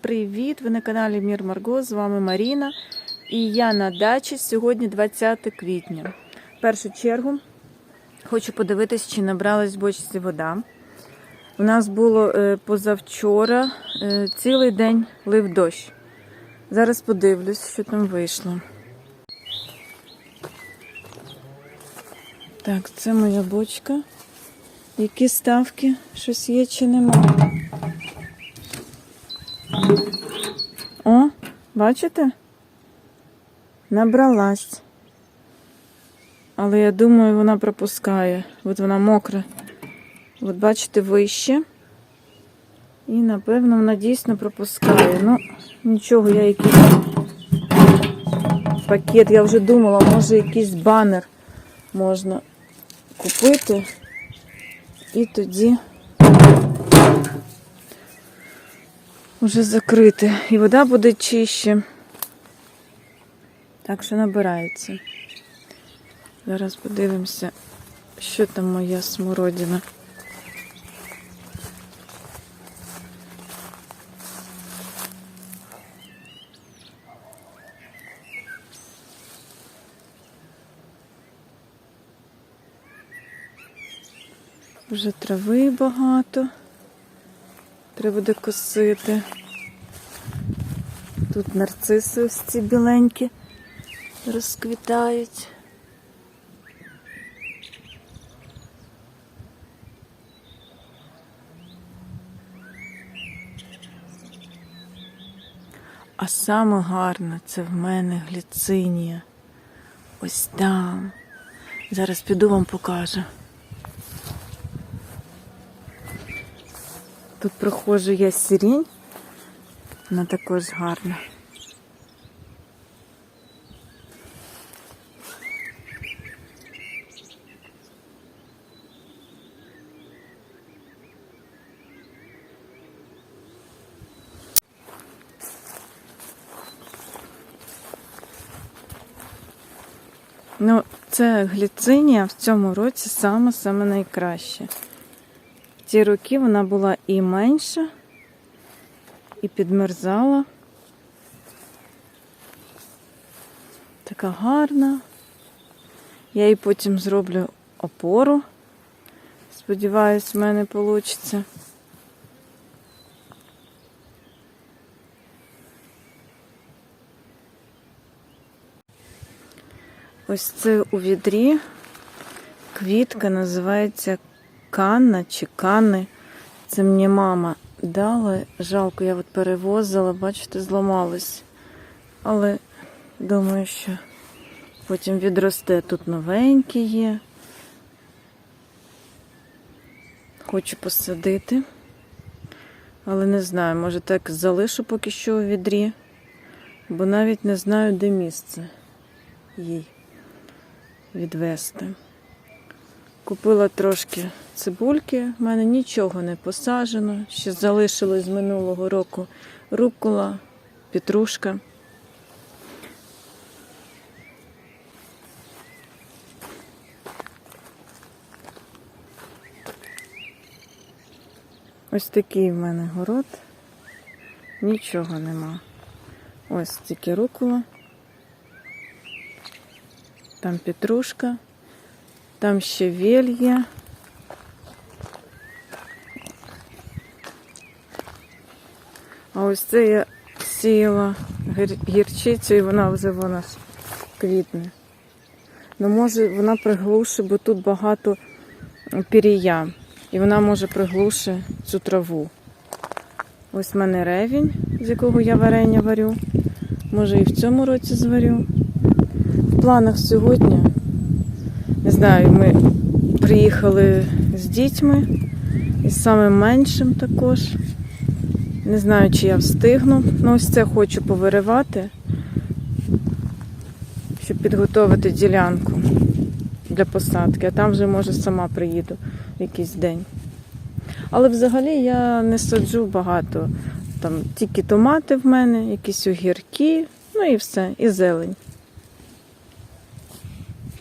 привіт! Ви на каналі Мір Марго. З вами Маріна. І я на дачі сьогодні 20 квітня. В першу чергу хочу подивитись, чи набралась в бочці вода. У нас було е, позавчора е, цілий день лив дощ. Зараз подивлюсь, що там вийшло. Так, це моя бочка. Які ставки? Щось є чи немає? О, бачите? Набралась. Але я думаю, вона пропускає. От вона мокра. От бачите, вище. І напевно вона дійсно пропускає. Ну, нічого, я якийсь пакет. Я вже думала, може якийсь банер можна купити. І тоді вже закрити. І вода буде чище. Так що набирається. Зараз подивимося, що там моя смородина. Вже трави багато. Треба буде косити. Тут нарциси ось ці біленькі розквітають. А саме гарне це в мене гліцинія. Ось там. Зараз піду вам покажу. Тут проходжу я сирінь. Вона також гарна. Ну, це гліцинія в цьому році саме-саме найкраще. Ті роки вона була і менша, і підмерзала. Така гарна. Я їй потім зроблю опору. Сподіваюсь, в мене вийде. Ось це у відрі квітка називається Канна чи Канни. Це мені мама дала. Жалко, я от перевозила, бачите, зламалось. Але думаю, що потім відросте. Тут новенькі є. Хочу посадити. Але не знаю, може так залишу поки що у відрі, бо навіть не знаю, де місце їй відвести. Купила трошки цибульки, в мене нічого не посаджено. Ще залишилось з минулого року рукола, петрушка. Ось такий в мене город. Нічого нема. Ось тільки рукола. Там петрушка. Там ще вельє. А ось це я сіяла гір- гірчицю і вона вже вона квітне. Ну, може, вона приглушить, бо тут багато пірія. І вона може приглушить цю траву. Ось в мене ревінь, з якого я варення варю. Може і в цьому році зварю. В планах сьогодні знаю, ми приїхали з дітьми і з самим меншим також. Не знаю, чи я встигну. Ну, ось це хочу повиривати, щоб підготувати ділянку для посадки, а там вже, може, сама приїду в якийсь день. Але взагалі я не саджу багато. Там тільки томати в мене, якісь огірки, ну і все, і зелень.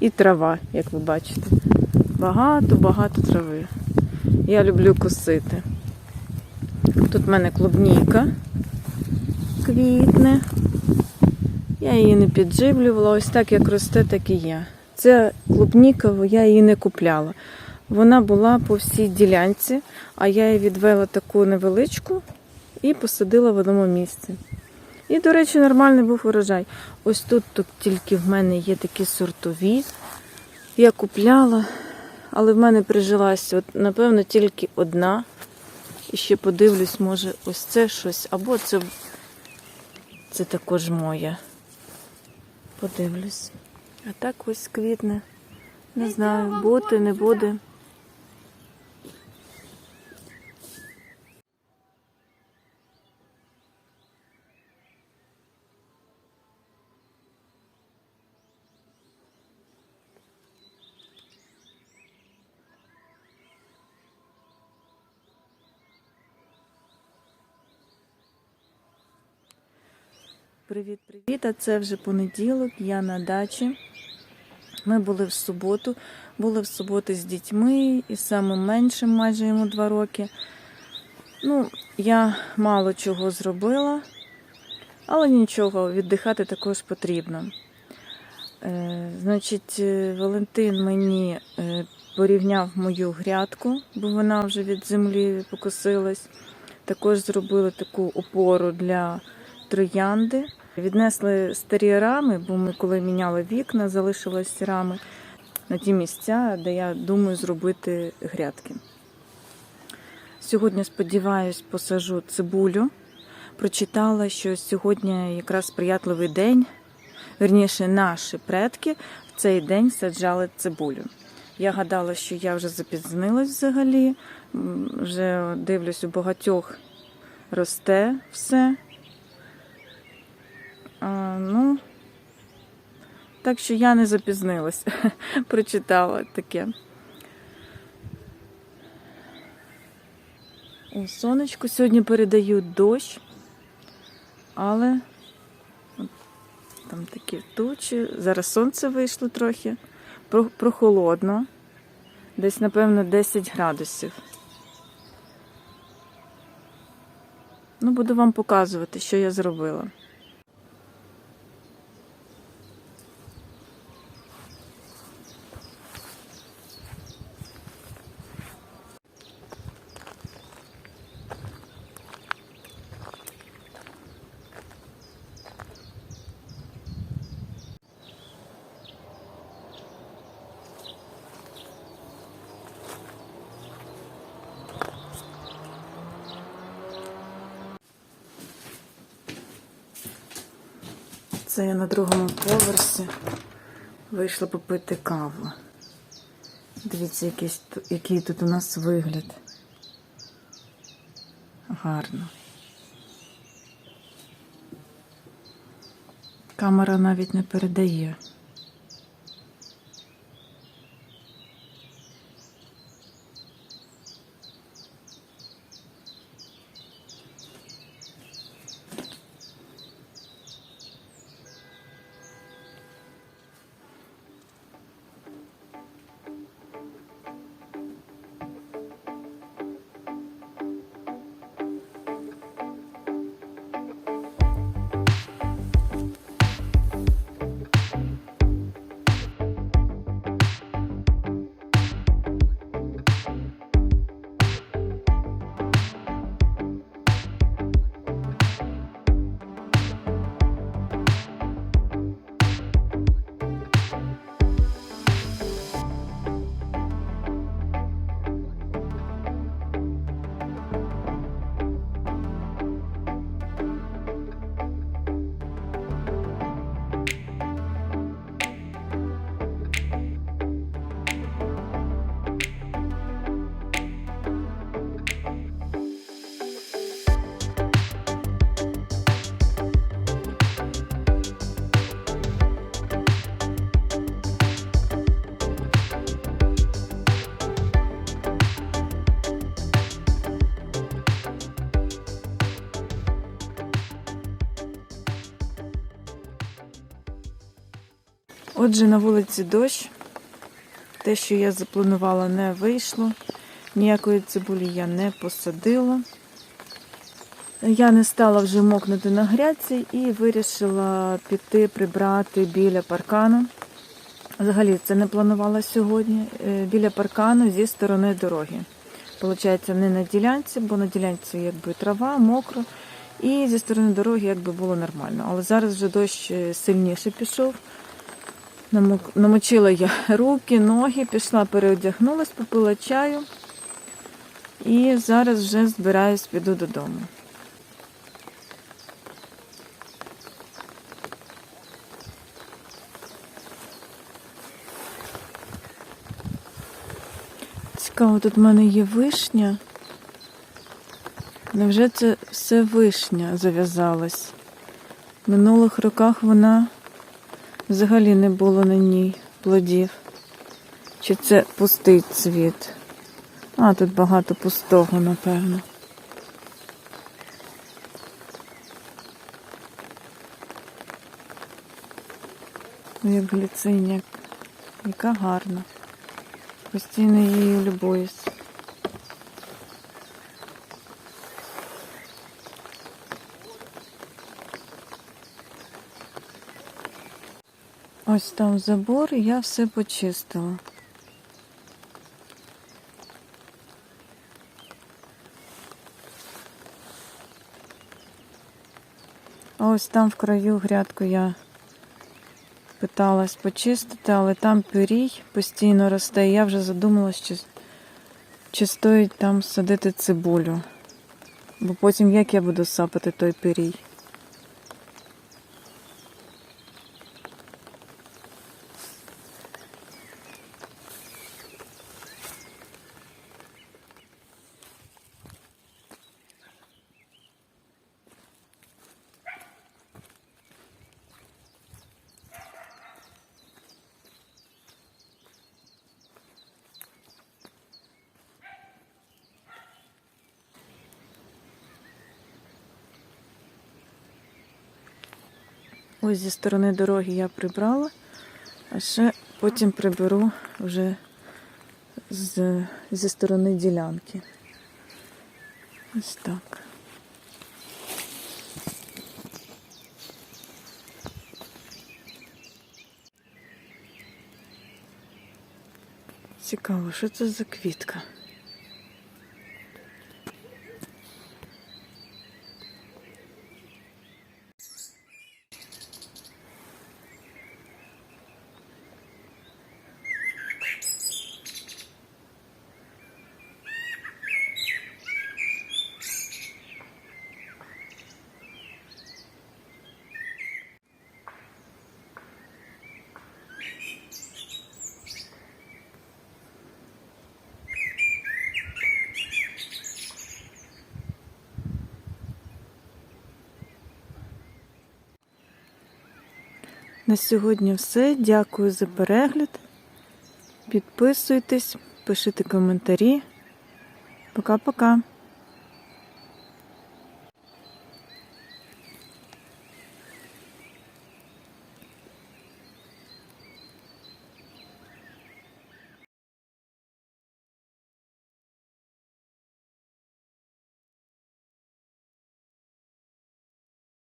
І трава, як ви бачите. Багато-багато трави. Я люблю косити. Тут в мене клубніка. квітне. Я її не підживлювала, ось так як росте, так і є. Це клубніка, я її не купляла. Вона була по всій ділянці, а я її відвела таку невеличку і посадила в одному місці. І, до речі, нормальний був урожай. Ось тут, тут тільки в мене є такі сортові. Я купляла, але в мене прижилася, от, напевно, тільки одна. І ще подивлюсь, може, ось це щось, або це, це також моє. Подивлюсь. А так ось квітне. Не знаю, буде, не буде. Привіт, привіт! А це вже понеділок, я на дачі. Ми були в суботу, були в суботу з дітьми і самим меншим, майже йому два роки. Ну, я мало чого зробила, але нічого, віддихати також потрібно. Е, значить, е, Валентин мені е, порівняв мою грядку, бо вона вже від землі покосилась. Також зробили таку опору для троянди. Віднесли старі рами, бо ми коли міняли вікна, залишились рами на ті місця, де я думаю зробити грядки. Сьогодні, сподіваюсь, посажу цибулю. Прочитала, що сьогодні якраз сприятливий день. Верніше, наші предки в цей день саджали цибулю. Я гадала, що я вже запізнилась взагалі. Вже дивлюсь, у багатьох росте все. Ну, так що я не запізнилась, прочитала таке. О, сонечко сьогодні передають дощ, але там такі тучі. Зараз сонце вийшло трохи, прохолодно, десь, напевно, 10 градусів. Ну, буду вам показувати, що я зробила. Це я на другому поверсі вийшла попити каву. Дивіться, якийсь, який тут у нас вигляд. Гарно. Камера навіть не передає. Отже, на вулиці дощ. Те, що я запланувала, не вийшло. Ніякої цибулі я не посадила. Я не стала вже мокнути на грядці і вирішила піти прибрати біля паркану. Взагалі це не планувала сьогодні. е, Біля паркану зі сторони дороги. Получається, не на ділянці, бо на ділянці якби трава, мокро. І зі сторони дороги якби було нормально. Але зараз вже дощ е, сильніше пішов. Намочила я руки, ноги, пішла, переодягнулась, попила чаю. І зараз вже збираюсь, піду додому. Цікаво, тут в мене є вишня. Невже це все вишня зав'язалась? В минулих роках вона взагалі не було на ній плодів. Чи це пустий цвіт? А, тут багато пустого, напевно. Ну, Як гліциня, яка гарна. Постійно її любуюсь. Ось там забор, і я все почистила. А ось там в краю грядку я питалась почистити, але там пирій постійно росте. І я вже задумалась, чи, чи стоїть там садити цибулю. Бо потім як я буду сапати той пирій? Ось зі сторони дороги я прибрала, а ще потім приберу вже з, зі сторони ділянки. Ось так. Цікаво, що це за квітка? На сьогодні все. Дякую за перегляд. Підписуйтесь, пишіть коментарі. Пока-пока.